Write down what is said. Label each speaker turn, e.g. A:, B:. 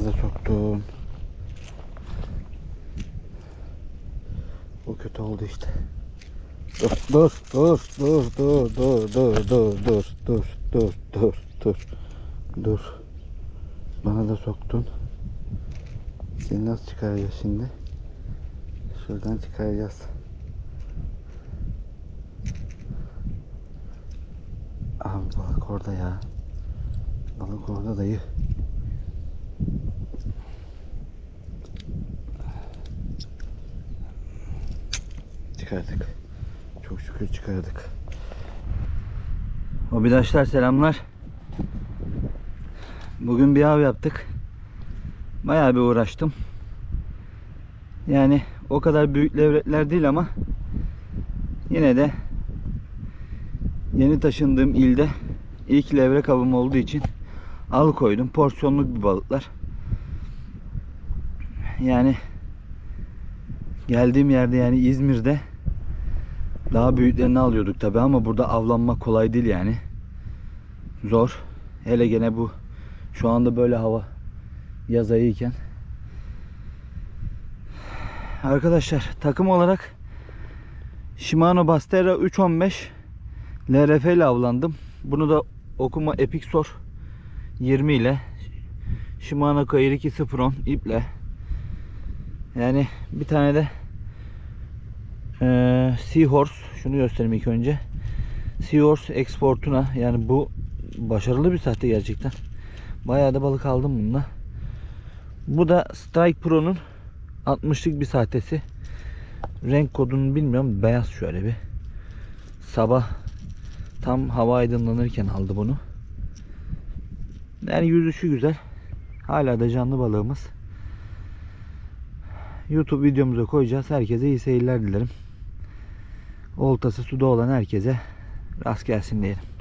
A: soktum. Bu kötü oldu işte. Dur dur dur dur dur dur dur dur dur dur dur dur dur Bana da soktun. Seni nasıl çıkaracağız şimdi? Şuradan çıkaracağız. Abi balık orada ya. Balık orada dayı. Çıkardık. Çok şükür çıkardık. Hobidaşlar selamlar. Bugün bir av yaptık. Bayağı bir uğraştım. Yani o kadar büyük levrekler değil ama yine de yeni taşındığım ilde ilk levrek avım olduğu için al koydum. Porsiyonluk bir balıklar. Yani geldiğim yerde yani İzmir'de daha büyüklerini alıyorduk tabi ama burada avlanmak kolay değil yani. Zor. Hele gene bu şu anda böyle hava yaz ayıyken. Arkadaşlar takım olarak Shimano Bastera 315 LRF ile avlandım. Bunu da okuma Epic Sor 20 ile Shimano Kayır 2.0 iple yani bir tane de ee, Seahorse şunu göstereyim ilk önce. Seahorse Exportuna yani bu başarılı bir sahte gerçekten. Bayağı da balık aldım bununla. Bu da Strike Pro'nun 60'lık bir sahtesi. Renk kodunu bilmiyorum. Beyaz şöyle bir. Sabah tam hava aydınlanırken aldı bunu. Yani yüzüşü güzel. Hala da canlı balığımız. YouTube videomuza koyacağız. Herkese iyi seyirler dilerim. Oltası suda olan herkese rast gelsin diyelim.